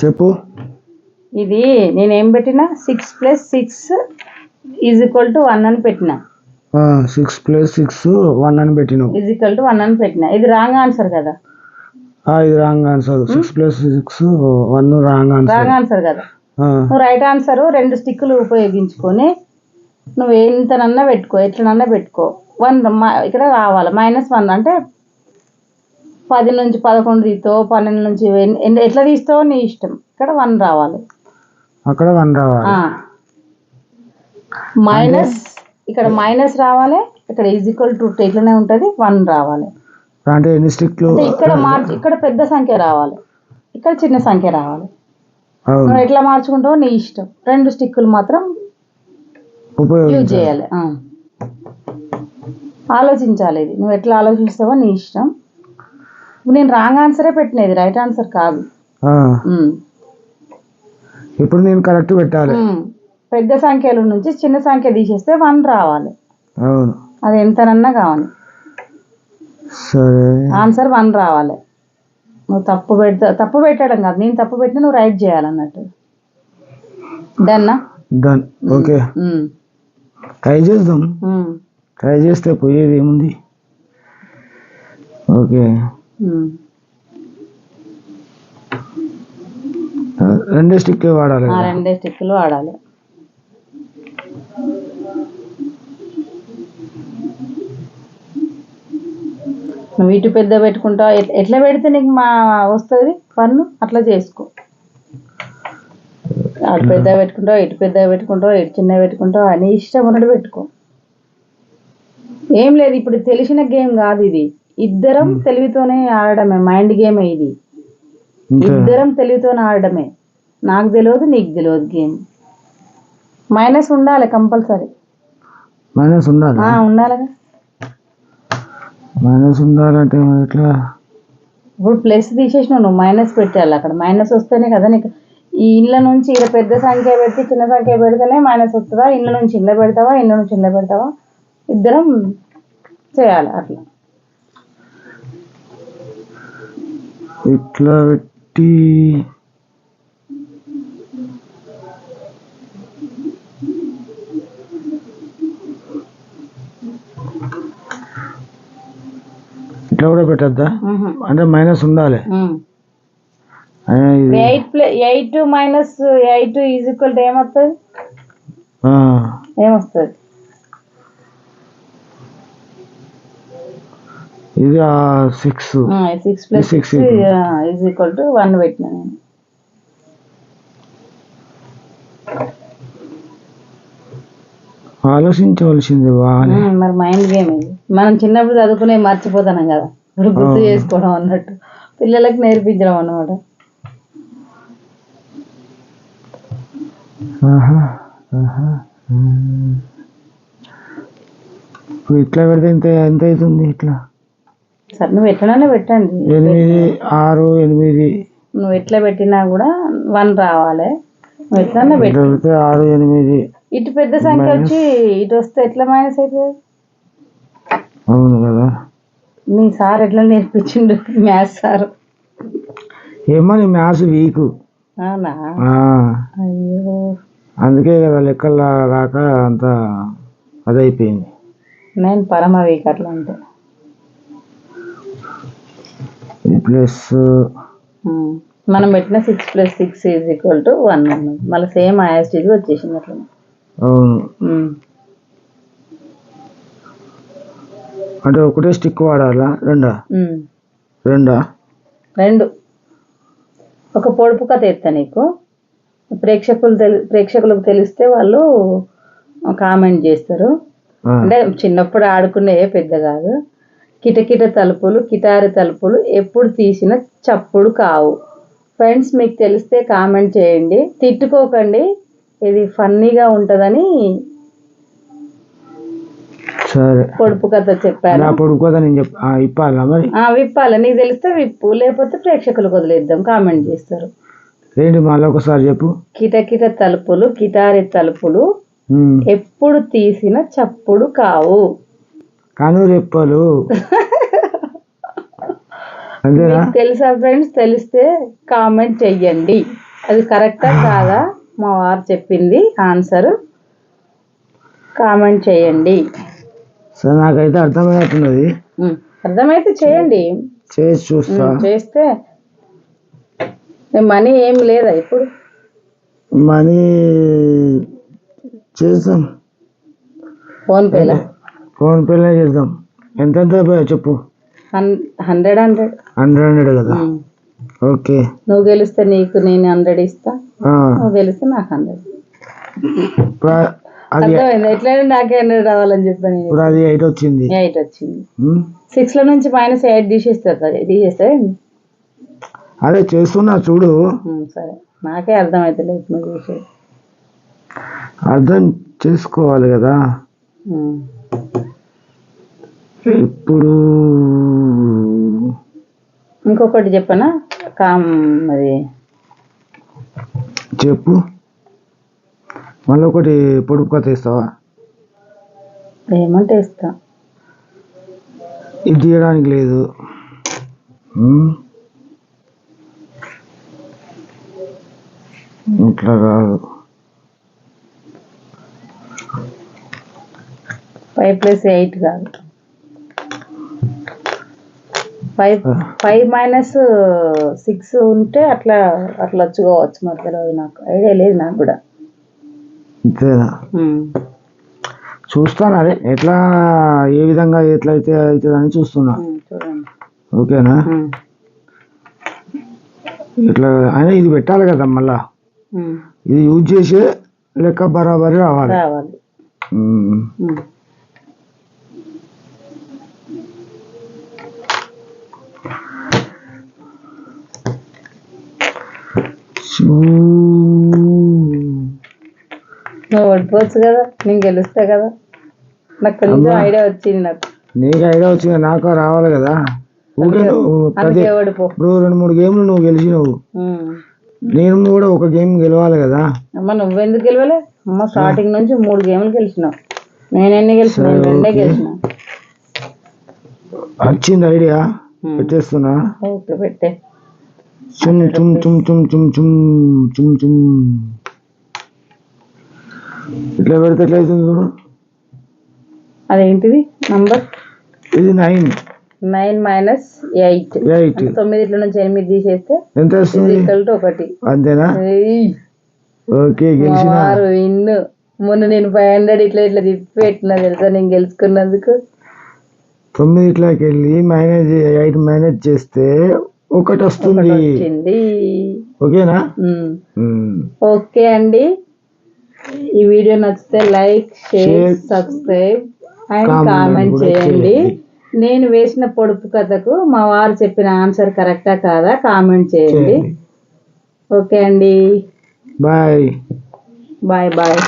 చెప్పు. ఇది నేను ఏం పెట్టినా? Six plus six is equal to one అని పెట్టిన. సిక్స్ ప్లస్ సిక్స్ వన్ అని పెట్టినావు. ఈజ్ ఈక్వల్ టు వన్ అని పెట్టిన. ఇది రాంగ్ ఆన్సర్ కదా. ఇది wrong answer six plus six one wrong answer wrong answer కదా. నువ్వు రైట్ ఆన్సర్ రెండు స్టిక్కులు ఉపయోగించుకొని నువ్వు ఎంతనన్నా పెట్టుకో ఎట్లనన్నా పెట్టుకో. వన్ ఇక్కడ రావాలి. మైనస్ వన్ అంటే పది నుంచి పదకొండు తీస్తావు పన్నెండు నుంచి ఎట్లా తీస్తావో నీ ఇష్టం. ఇక్కడ వన్ రావాలి. అక్కడ వన్ రావాలి. మైనస్ ఇక్కడ మైనస్ రావాలి ఇక్కడ ఈజ్ ఈక్వల్ టు ఇట్లనే ఉంటుంది వన్ రావాలి. అంటే ఎన్ని స్టిక్లు ఇక్కడ మార్చి ఇక్కడ పెద్ద సంఖ్య రావాలి. ఇక్కడ చిన్న సంఖ్య రావాలి. నువ్వు ఎట్లా మార్చుకుంటావో నీ ఇష్టం. రెండు స్టిక్కులు మాత్రం యూజ్ చేయాలి. ఆలోచించాలి ఇది. నువ్వు ఎట్లా ఆలోచిస్తావో నీ ఇష్టం. నేను రాంగ్ ఆన్సరే పెట్టినది రైట్ ఆన్సర్ కాదు. ఇప్పుడు నేను కరెక్ట్ పెట్టాలి. పెద్ద సంఖ్యల నుంచి చిన్న సంఖ్య తీసేస్తే వన్ రావాలి. అవును. అది ఎంతనన్నా కావాలి. సరే. ఆన్సర్ వన్ రావాలి. నువ్వు తప్పు పెడతా తప్పు పెట్టడం కాదు. నేను తప్పు పెట్టినా నువ్వు రైట్ చేయాలన్నట్టు. డన్నా డన్. ఓకే. ట్రై చేద్దాం. ట్రై చేస్తే పోయేది ఏముంది ఓకే. రెండే స్టిక్ వాడాలి ఆ రెండే స్టిక్కులు వాడాలి. నువ్వు ఇటు పెద్ద పెట్టుకుంటావు ఎట్లా పెడితే నీకు మా వస్తుంది పన్ను? అట్లా చేసుకో. అటు పెద్ద పెట్టుకుంటావు ఇటు పెద్ద పెట్టుకుంటావు ఇటు చిన్న పెట్టుకుంటావు అని ఇష్టం ఉన్నట్టు పెట్టుకో. ఏం లేదు ఇప్పుడు తెలిసిన గేమ్ కాదు ఇది. ఇద్దరం తెలివితోనే ఆడడమే మైండ్ గేమే ఇది. ఇద్దరం తెలివితోనే ఆడడమే. నాకు తెలియదు నీకు తెలియదు గేమ్ మైనస్ ఉండాలి కంపల్సరీ మైనస్ ఉండాలి? ఉండాలిగా. మైనస్ ఉండాలంటే ఎట్లా? ఇప్పుడు ప్లస్ తీసేసినావు నువ్వు మైనస్ పెట్టాలి అక్కడ. మైనస్ వస్తేనే కదా నీకు. ఈ ఇళ్ళ నుంచి ఇలా పెద్ద సంఖ్య పెట్టి చిన్న సంఖ్య పెడితేనే మైనస్ వస్తుందా? ఇళ్ళ నుంచి ఇళ్ళ పెడతావా? ఇళ్ళ నుంచి ఇళ్ళ పెడతావా? ఇద్దరం చేయాలి అట్లా. ఇట్లా పెట్టి ఇట్లా కూడా పెట్టద్దా? అంటే మైనస్ ఉండాలి. Eight eight minus eight is equal ఏమొస్తుంది ఏమొస్తుంది ఇది six six plus six is equal to one పెట్టినా నేను. ఆలోచించవలసింది మరి మైండ్ గేమ్ ఇది. మనం చిన్నప్పుడు చదువుకునే మర్చిపోతున్నాం కదా. ఇప్పుడు గుర్తు. చేసుకోవడం అన్నట్టు. పిల్లలకు నేర్పించడం అన్నమాట. ఇప్పుడు ఇట్లా పెడితే ఎంత ఎంత అవుతుంది ఇట్లా? సరే నువ్వు ఎట్లనైనా పెట్టండి. ఎనిమిది ఆరు ఎనిమిది. నువ్వు ఎట్లా పెట్టినా కూడా వన్ రావాలి. నువ్వు ఎట్లన్నా పెట్టు. పెడితే ఆరు ఎనిమిది. ఇటు పెద్ద సంఖ్య వచ్చి ఇటు వస్తే ఎట్లా మైనస్ అవుతుంది అవును కదా. మీ సార్ ఎట్లా నేర్పించిండు? Maths sir. ఏమని మ్యాథ్స్ వీక్. అవునా? అయ్యో. అందుకే కదా లెక్కలు రా- రాక అంత అదైపోయింది. నేను పరమ వీక్ అట్లా అంటే. ప్లస్. మనం పెట్టిన six plus six is equal to one ఉన్నది మళ్ళీ సేమ్ ఐఎస్టీజ్ వచ్చేసింది అట్లా అవును. అంటే ఒకటే స్టిక్ వాడాలా? రెండా. రెండా? రెండు. ఒక పొడుపు కథ ఎత్తా నీకు. ప్రేక్షకులు తెలి ప్రేక్షకులకు తెలిస్తే వాళ్ళు కామెంట్ చేస్తారు. అంటే చిన్నప్పుడు ఆడుకునే పెద్ద కాదు. కిటకిట తలుపులు కిటారి తలుపులు ఎప్పుడు తీసిన చప్పుడు కావు. ఫ్రెండ్స్ మీకు తెలిస్తే కామెంట్ చేయండి. తిట్టుకోకండి. ఇది ఫన్నీగా ఉంటుందని సరే. పొడుపు కథ చెప్పాను. నా పొడుకోదా నేను చెప్ ఆ, ఇప్పాలా మరి? ఆ, విప్పాలి. నీకు తెలిస్తే విప్పు లేకపోతే ప్రేక్షకులకు వదిలేద్దాం. కామెంట్ చేస్తారు. ఏంటి మళ్ళీ ఒకసారి చెప్పు. కిటకిట తలుపులు కిటారి తలుపులు. ఎప్పుడు తీసిన చప్పుడు కావు. కను రెప్పలు అంతేనా తెలుసా ఫ్రెండ్స్? తెలిస్తే కామెంట్ చెయ్యండి. అది కరెక్టా కాదా? మా వారు చెప్పింది ఆన్సర్. కామెంట్ చేయండి సరే నాకైతే అర్థమైనట్టున్నది. అర్థమైతే చేయండి. చేసి చూస్తా. చేస్తే మనీ ఏం లేదా ఇప్పుడు? మనీ చేద్దాం ఫోన్ పేలా ఫోన్ పేనే చేద్దాం. ఎంత ఎంత చెప్పు. Hundred hundred. హండ్రెడ్ హండ్రెడ్ కదా? ఓకే. నువ్వు గెలిస్తే నీకు నేను హండ్రెడ్ ఇస్తా. నువ్వు గెలిస్తే నాకు హండ్రెడ్. ఎట్లయినా నాకే హండ్రెడ్ రావాలని చెప్పాను ఇప్పుడు అది ఎయిట్ వచ్చింది. ఎయిట్ వచ్చింది. ఉమ్, సిక్స్లో నుంచి మైనస్ ఎయిట్ తీసేస్తారు తీసేస్తే అదే చేస్తున్నా చూడు. సరే. నాకే అర్థమవుతలేదు నువ్వు చేసేది. అర్థం చేసుకోవాలి కదా. ఇప్పుడు ఇంకొకటి చెప్పనా? కామ్ అది. చెప్పు. మళ్ళీ ఒకటి పొడుపు కథ ఇస్తావా? ఏమంటే ఇస్తా. ఇది తీయడానికి లేదు. ఉమ్. ఇట్లా కాదు. ఫైవ్ ప్లస్ ఎయిట్ కాదు. ఫైవ్ ఫైవ్ మైనస్ సిక్స్ ఉంటే అట్లా అట్లా వచ్చుకోవచ్చు మరి తెలియదు నాకు. ఐడియా లేదు నాకు కూడా. అంతేనా ఉమ్. చూస్తాను అదే ఎట్లా ఏ విధంగా ఎట్లయితే అవుతుందని చూస్తున్నా. చూడండి. ఓకేనా. ఇట్లా అయినా ఇది పెట్టాలి కదా మళ్ళా. ఇది యూజ్ చేసే లెక్క బరాబరి రావాలి రావాలి ఉమ్. ఉమ్. చూ. నువ్వు ఓడిపోవచ్చు కదా నేను గెలుస్తా కదా. నాకు కొంచెం. ఐడియా వచ్చింది నాకు. నీకు ఐడియా వచ్చింది నాకు రావాలి కదా. ఊరికే నువ్వు ఇప్పుడు రెండు మూడు గేమ్లు నువ్వు గెలిచినావు. నేను కూడా ఒక గేమ్ గెలవాలి కదా. అమ్మ నువ్వెందుకు గెలవలే? అమ్మ స్టార్టింగ్ నుంచి మూడు గేమ్లు గెలిచినావు. నేను ఎన్ని గెలిచిన? రెండే గెలిచిన. వచ్చింది ఐడియా. పెట్టేస్తున్నా. ఓకే పెట్టే. చుమ్ ఇట్లా పెడితే ఎట్లా అవుతుంది చూడు? అదేంటిది? నంబర్ ఇది nine nine minus eight eight తొమ్మిదిట్లో నుంచి ఎనిమిది తీసేస్తే ఎంత వస్తుంది? ఒకటి. అంతేనా? ఓకే గెలిచినారు విన్ను. మొన్న నేను ఫైవ్ హండ్రెడ్ ఇట్లా ఇట్లా తిప్పి పెట్టినా తెలుసా? నేను గెలుచుకున్నందుకు. తొమ్మిది ఇట్లాకి వెళ్ళి మేనేజ్ ఎయిట్ మేనేజ్ చేస్తే ఒకటి వస్తుంది ఓకేనా. ఓకే అండి. ఈ వీడియో నచ్చితే like share subscribe and comment చేయండి. నేను వేసిన పొడుపు కథకు మా వారు చెప్పిన ఆన్సర్ కరెక్టా కాదా కామెంట్ చేయండి. చేయండి. ఓకే అండి. బాయ్. Bye bye.